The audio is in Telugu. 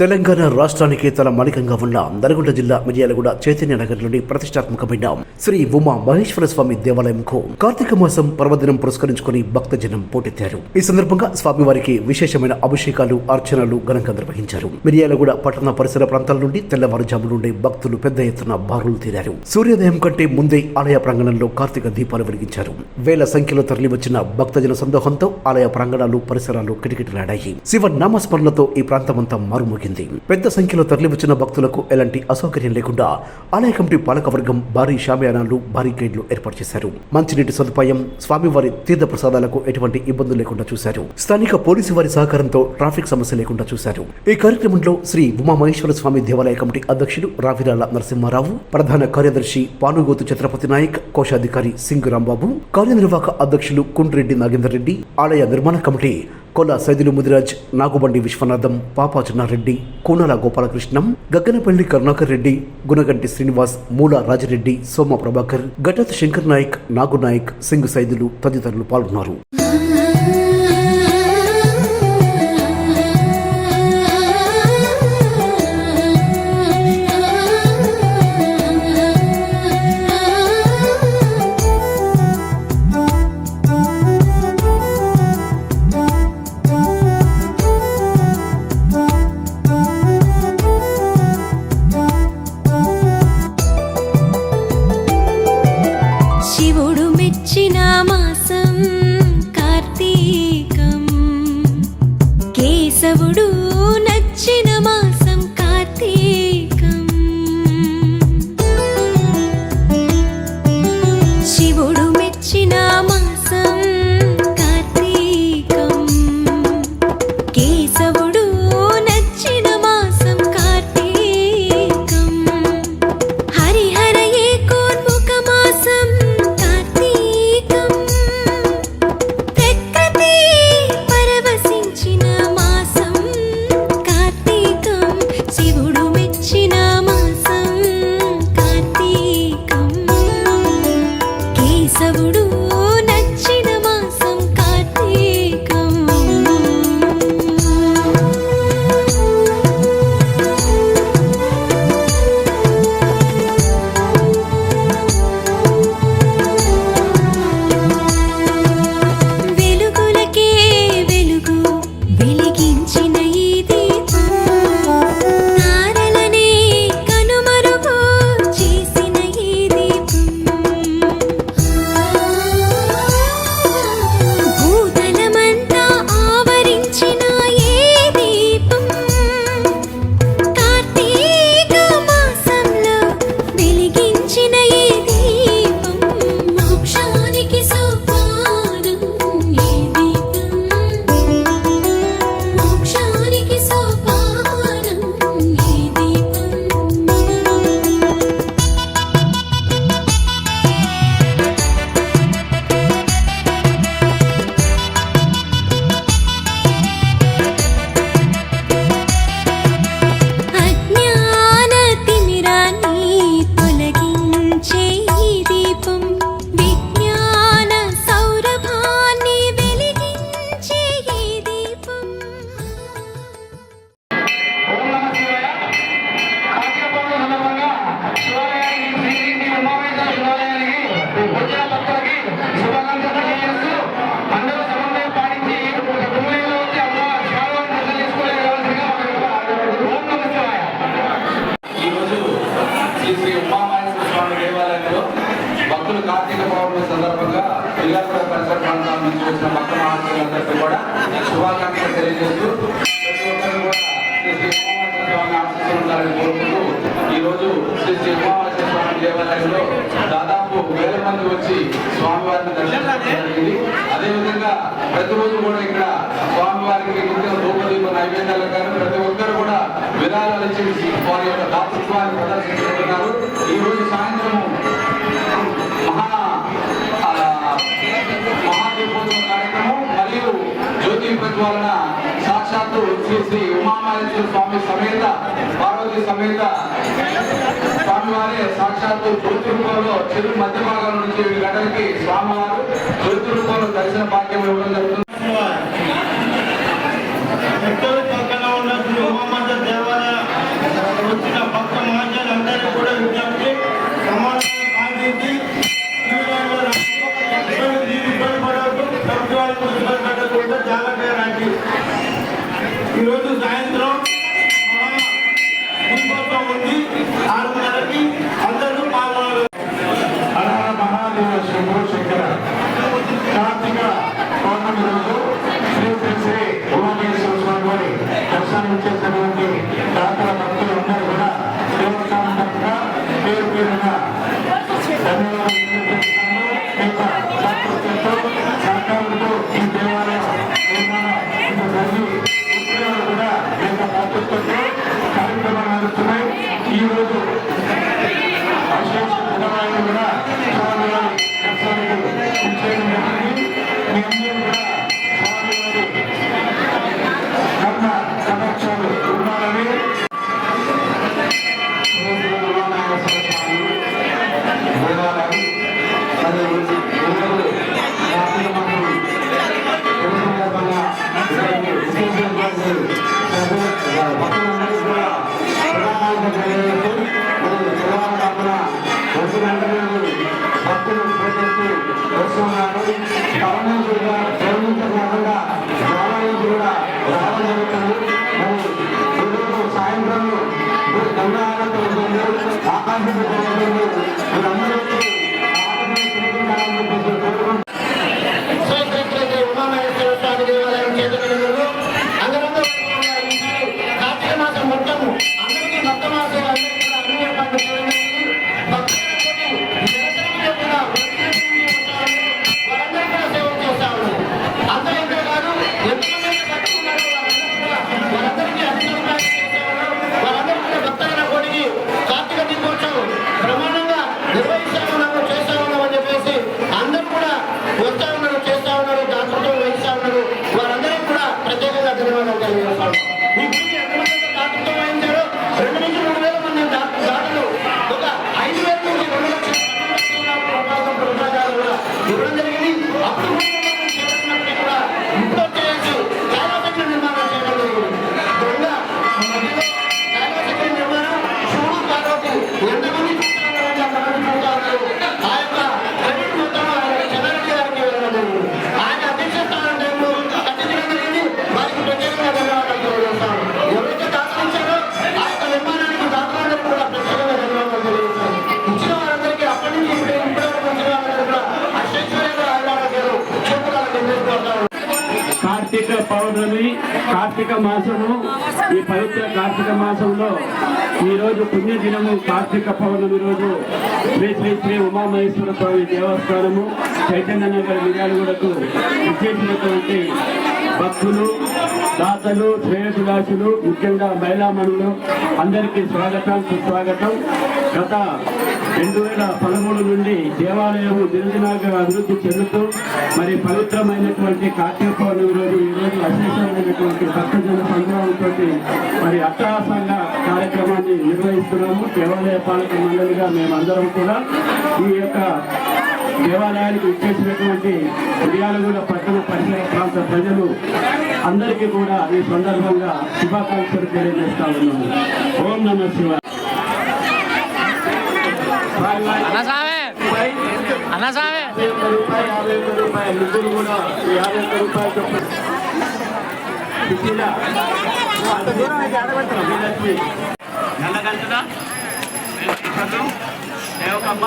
తెలంగాణ రాష్ట్రానికి తల మణికంగా ఉన్న నల్గొండ జిల్లా మిర్యాలగూడ చైతన్య నగర్లోని ప్రతిష్టాత్మకమైన శ్రీ ఉమా మహేశ్వర స్వామి దేవాలయంకు కార్తీక మాసం పర్వదినం పురస్కరించుకుని భక్తజనం పోటెత్తారు. ఈ సందర్భంగా స్వామివారికి విశేషమైన అభిషేకాలు అర్చనలు ఘనంగా నిర్వహించారు. మిర్యాలగూడ పట్టణ పరిసర ప్రాంతాల నుండి తెల్లవారుజాము నుండి భక్తులు పెద్ద ఎత్తున బారులు తీరారు. సూర్యోదయం కంటే ముందే ఆలయ ప్రాంగణంలో కార్తీక దీపాలు వెలిగించారు. వేల సంఖ్యలో తరలివచ్చిన భక్తజన సందోహంతో ఆలయ ప్రాంగణాలు పరిసరాలు కిటకిటలాడాయి. శివ నామస్మరణతో ఈ ప్రాంతమంతా మారుమోగింది పెద్ద సంఖ్యలో తరలివచ్చిన భక్తులకు ఎలాంటి అసౌకర్యం లేకుండా ఆలయ కమిటీ పాలకవర్గం భారీ షామియానాలు భారీ గైడ్లు ఏర్పాటు చేశారు. మంచినీటి సదుపాయం స్వామివారి తీర్థ ప్రసాదాలకు ఎటువంటి ఇబ్బందులు లేకుండా చూశారు. స్థానిక పోలీసు వారి సహకారంతో ట్రాఫిక్ సమస్య లేకుండా చూశారు. ఈ కార్యక్రమంలో శ్రీ ఉమామహేశ్వర స్వామి దేవాలయ కమిటీ అధ్యక్షుడు రావిరాల నరసింహారావు ప్రధాన కార్యదర్శి పానుగోతు ఛత్రపతి నాయక్ కోశాధికారి సింగ్ రాంబాబు కార్యనిర్వాహక అధ్యక్షులు కుండ్రెడ్డి నాగేందర్ రెడ్డి ఆలయ నిర్మాణ కమిటీ కొల్ల సైదులు ముదిరాజ్ నాగుబండి విశ్వనాథం పాపా చిన్నారెడ్డి కూనాల గోపాలకృష్ణం గగ్గనపల్లి కరుణాకర్ రెడ్డి గుణగంటి శ్రీనివాస్ మూల రాజరెడ్డి సోమ ప్రభాకర్ గటత్ శంకర్ నాయక్ నాగు నాయక్ సింగ్ సైదులు తదితరులు పాల్గొన్నారు. ఈరోజు శ్రీ శ్రీ స్వామి దేవాలయంలో దాదాపు వేల మంది వచ్చి స్వామివారిని దర్శించడం జరిగింది. అదేవిధంగా ప్రతిరోజు కూడా ఇక్కడ స్వామివారికి నిత్యం ధూపదీప నైవేద్యాలు కానీ ప్రతి ఒక్కరు కూడా విరాళాలు ఇచ్చి వారి యొక్క దాతృత్వాన్ని ప్రదర్శించుకుంటున్నారు ఈ రోజు సాయంత్రము సాక్షాత్తు శ్రీ శ్రీ ఉమామహేశ్వర స్వామి సమేత పార్వతి సమేత స్వామివారే సాక్షాత్తు జ్యోతి రూపంలో చెరువు మధ్య భాగం నుంచి ఏడు గంటలకి స్వామివారు జ్యోతి రూపంలో దర్శన భాగ్యం ఇవ్వడం జరుగుతుంది. కూడా কারণে కార్తీక పౌర్ణమి కార్తీక మాసము ఈ పవిత్ర కార్తీక మాసంలో ఈరోజు పుణ్యదినము కార్తీక పౌర్ణమి రోజు శ్రీ శ్రీ శ్రీ ఉమామహేశ్వర స్వామి దేవస్థానము చైతన్య నగర్ మిర్యాలగూడకు విశేషమైనటువంటి భక్తులు దాతలు శ్రేయసుదాసులు ముఖ్యంగా మహిళామణులు అందరికీ స్వాగతం సుస్వాగతం. గత రెండు వేల పదమూడు నుండి దేవాలయం దినదినాగా అభివృద్ధి చెందుతూ మరి పవిత్రమైనటువంటి కార్తీక పౌర్ణమి రోజు ఈ రోజు అశేషమైనటువంటి భక్తజన సంగ్రహంతో మరి అట్టహాసంగా కార్యక్రమాన్ని నిర్వహిస్తున్నాము. దేవాలయ పాలక మండలిగా మేమందరం కూడా ఈ యొక్క దేవాలయానికి ఇచ్చేసినటువంటి ఉదయాలగూడ పట్టణ పరిసర ప్రాంత ప్రజలు అందరికీ కూడా ఈ సందర్భంగా శుభాకాంక్షలు తెలియజేస్తా ఉన్నాము. ఓం నమ శివ అన్నసామే అన్నసామే యాభై సేవకమ్మ.